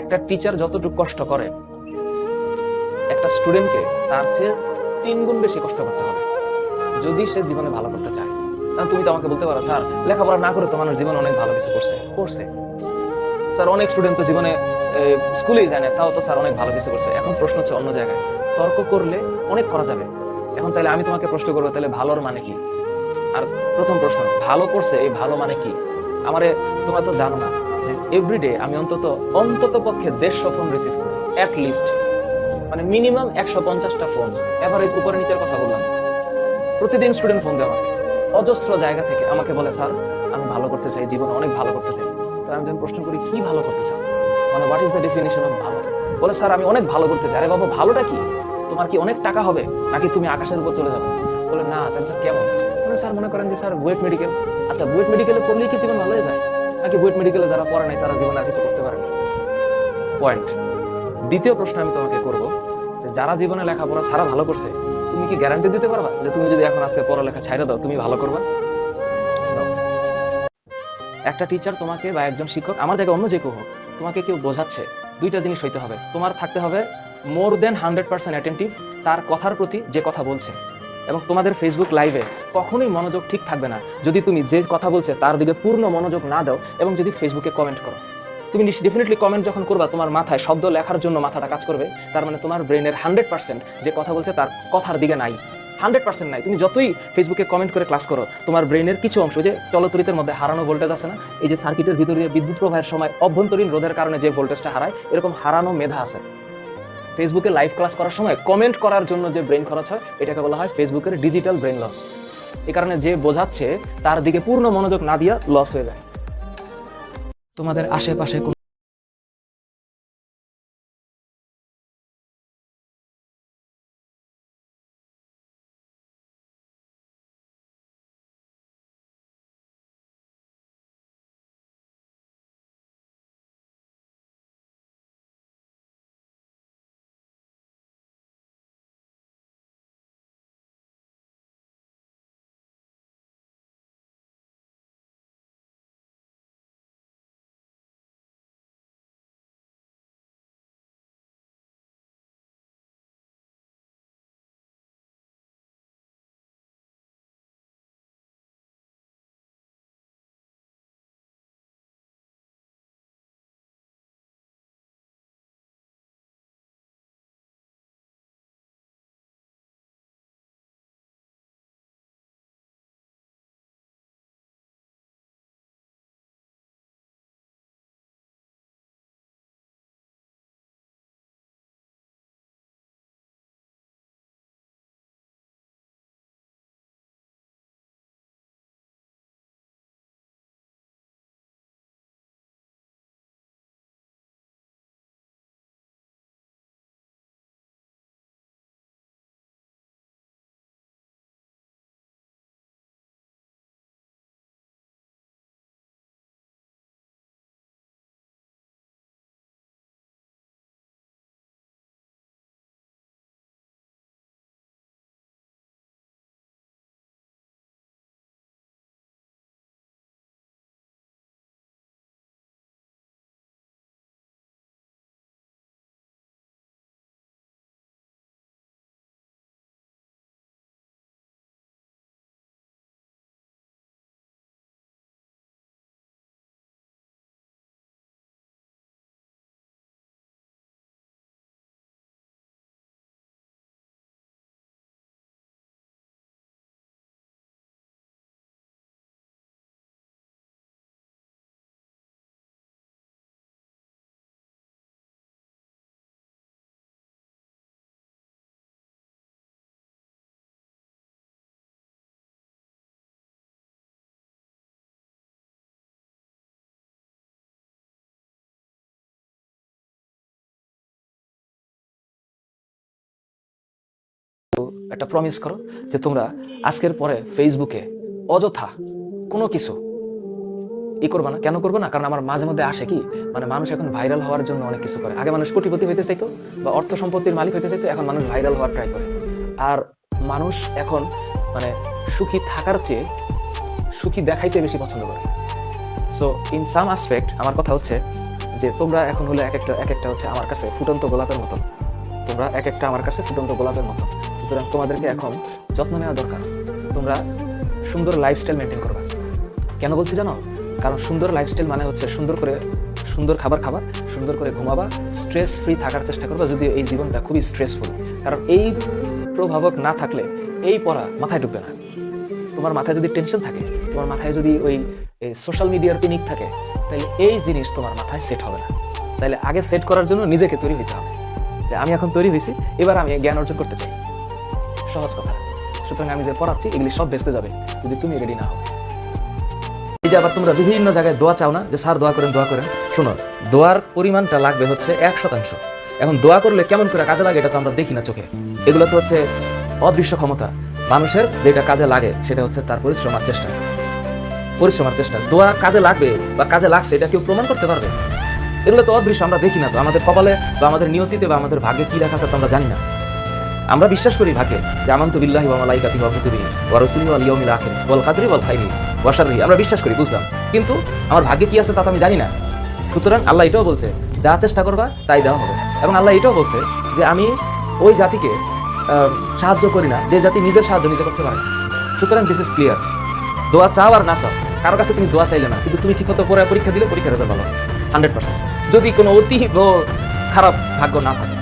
একটা টিচার যতটুকু কষ্ট করে, একটা স্টুডেন্টকে তার চেয়ে তিন গুণ বেশি কষ্ট করতে হবে। যদি সে জীবনে ভালো করতে চায়। কারণ তুমি তো আমাকে বলতে পারো, স্যার, লেখাপড়া না করে তো মানুষ জীবনে অনেক ভালো কিছু করছে করছে। স্যার, অনেক স্টুডেন্ট তো জীবনে স্কুলেই যায় না তাও তো স্যার অনেক ভালো কিছু করছে। এখন প্রশ্ন হচ্ছে অন্য জায়গায়। তর্ক করলে অনেক করা যাবে। এখন তাহলে আমি তোমাকে প্রশ্ন করব তাহলে ভালোর মানে কি? আর প্রথম প্রশ্ন, ভালো করছে এই ভালো মানে কি? আমারে তোমরা তো জানো না যে এভরিডে আমি অন্তত অন্তত পক্ষে দেড়শো ফোন রিসিভ করি অ্যাট লিস্ট মানে মিনিমাম একশো পঞ্চাশটা ফোন এভারেজ উপরে নিচের কথা বললাম। প্রতিদিন স্টুডেন্ট ফোন আমাকে অজস্র জায়গা থেকে আমাকে বলে, স্যার, আমি ভালো করতে চাই, জীবনে অনেক ভালো করতে চাই। তো আমি যখন প্রশ্ন করি, কি ভালো করতে চাও? মানে what is the definition of ভালো? বলে, স্যার, আমি অনেক ভালো করতে চাই। আরে বাবা, ভালোটা কি? তোমার কি অনেক টাকা হবে? নাকি তুমি আকাশের উপর চলে যাবে? বলে, না, তাহলে স্যার, কেমন? মানে স্যার মনে করেন যে স্যার বুয়েট মেডিকেল আচ্ছা বুয়েট মেডিকেলে পড়লেই কি জীবন ভালো যায়? নাকি বুয়েট মেডিকেলে যারা পড়ে নাই, তারা জীবনে আর কিছু করতে পারে না? পয়েন্ট দ্বিতীয় প্রশ্ন আমি তোমাকে করব, যে যারা জীবনে লেখাপড়া সারা ভালো করছে, তুমি কি গ্যারান্টি দিতে পারবা? যে তুমি যদি এখন আজকে পড়ালেখা ছাইড়া দাও, তুমি ভালো করবা? একটা টিচার তোমাকে বা একজন শিক্ষক, আমার জায়গায় অন্য যে কেউ হোক, তোমাকে কেউ বোঝাচ্ছে, দুইটা জিনিস হইতে হবে। তোমার থাকতে হবে more than hundred percent attentive তার কথার প্রতি যে কথা বলছে। এবং তোমাদের ফেসবুক লাইভে কখনোই মনোযোগ ঠিক থাকবে না। যদি তুমি যে কথা বলছে তার দিকে পূর্ণ মনোযোগ না দাও এবং যদি ফেসবুকে কমেন্ট করো। তুমি ডেফিনেটলি কমেন্ট যখন করবা, তোমার মাথায় শব্দ লেখার জন্য মাথাটা কাজ করবে। তার মানে তোমার ব্রেনের হান্ড্রেড পার্সেন্ট যে কথা বলছে তার কথার দিকে নাই। হান্ড্রেড পার্সেন্ট নাই। তুমি যতই ফেসবুকে কমেন্ট করে ক্লাস করো, তোমার ব্রেনের কিছু অংশ যে চলতরিতের মধ্যে হারানো ভোল্টেজ আছে না, এই যে সার্কিটের ভিতরে বিদ্যুৎ প্রবাহের সময় অভ্যন্তরীণ রোধের কারণে যে ভোল্টেজটা হারায়, এরকম হারানো মেধা আছে। ফেসবুকে লাইভ ক্লাস করার সময় কমেন্ট করার জন্য যে ব্রেন খরচ হয়, এটাকে বলা হয় ফেসবুকের ডিজিটাল ব্রেন লস এ কারণে যে বোঝাচ্ছে, তার দিকে পূর্ণ মনোযোগ না দিয়ে লস হয়ে যায়। তোমাদের আশেপাশে কোন একটা প্রমিস করো যে তোমরা আজকের পরে ফেসবুকে অযথা কোনো কিছু ই করবে না। কেন করবে না? কারণ আমার মাঝে মধ্যে আসে কি মানে মানুষ এখন ভাইরাল হওয়ার জন্য অনেক কিছু করে। আগে মানুষ কোটিপতি হইতে চাইতো বা অর্থ সম্পত্তির মালিক হইতে চাইতো, এখন মানুষ ভাইরাল হওয়ার ট্রাই করে। আর মানুষ এখন মানে সুখী থাকার চেয়ে সুখী দেখাইতে বেশি পছন্দ করে। সো ইন সাম আসপেক্ট আমার কথা হচ্ছে যে তোমরা এখন হলে এক একটা এক একটা হচ্ছে আমার কাছে ফুটন্ত গোলাপের মতন। তোমরা এক একটা আমার কাছে ফুটন্ত গোলাপের মতন। সুতরাং তোমাদেরকে এখন যত্ন নেওয়া দরকার। তোমরা সুন্দর লাইফস্টাইল মেনটেন করবা। কেন বলছি জানো? কারণ সুন্দর লাইফস্টাইল মানে হচ্ছে সুন্দর করে সুন্দর খাবার খাবা, সুন্দর করে ঘুমাবা স্ট্রেস ফ্রি থাকার চেষ্টা করবা, যদিও এই জীবনটা খুবই স্ট্রেসফুল কারণ এই প্রভাবক না থাকলে এই পড়া মাথায় ঢুকবে না। তোমার মাথায় যদি টেনশন থাকে, তোমার মাথায় যদি ওই সোশ্যাল মিডিয়ার পিনিক থাকে, তাহলে এই জিনিস তোমার মাথায় সেট হবে না। তাহলে আগে সেট করার জন্য নিজেকে তৈরি হইতে হবে। আমি এখন তৈরি হয়েছি এবার আমি জ্ঞান অর্জন করতে চাই। সহজ কথা। সুতরাং আমি যে পড়াচ্ছি, এগুলি সব বেসতে যাবে, যদি তুমি রেডি না হও। এই যে আবার তোমরা বিভিন্ন জায়গায় দোয়া চাও না, যে স্যার দোয়া করেন দোয়া করেন। শোনো, দোয়ার পরিমাণটা লাগবে হচ্ছে এক শতাংশ। এখন দোয়া করলে কেমন করে কাজে লাগে, এটা তো আমরা দেখি না চোখে। এগুলো তো হচ্ছে অদৃশ্য ক্ষমতা। মানুষের যেটা কাজে লাগে, সেটা হচ্ছে তার পরিশ্রম আর চেষ্টা। পরিশ্রম আর চেষ্টা। দোয়া কাজে লাগবে বা কাজে লাগছে, এটা কেউ প্রমাণ করতে পারবে? এগুলো তো অদৃশ্য, আমরা দেখি না তো। আমাদের কপালে বা আমাদের নিয়তিতে বা আমাদের ভাগ্যে কি লেখা আছে তা আমরা জানি না। আমরা বিশ্বাস করি ভাগ্যে যে আমান্তু বিল্লাহি ওয়া মালাইকাতিহি ওয়া কুতুবিহি ওয়া রাসূলিহি ওয়াল ইয়াউমিল আখির আমরা বিশ্বাস করি, বুঝলাম। কিন্তু আমার ভাগ্যে কি আছে তা তো আমি জানি না। সুতরাং আল্লাহ এটাও বলছে, যা চেষ্টা করবা তাই দেওয়া হবে। এবং আল্লাহ এটাও বলছে যে আমি ওই জাতিকে সাহায্য করি না, যে জাতি নিজের সাহায্য নিজে করতে পারে। সুতরাং দিস ইজ ক্লিয়ার দোয়া চাও আর না চাও, কারও কাছে তুমি দোয়া চাইলে না, কিন্তু তুমি ঠিক মতো পরে পরীক্ষা দিলে পরীক্ষা রেজাল্ট ভালো। হান্ড্রেড পার্সেন্ট যদি কোনো অতি খারাপ ভাগ্য না থাকে।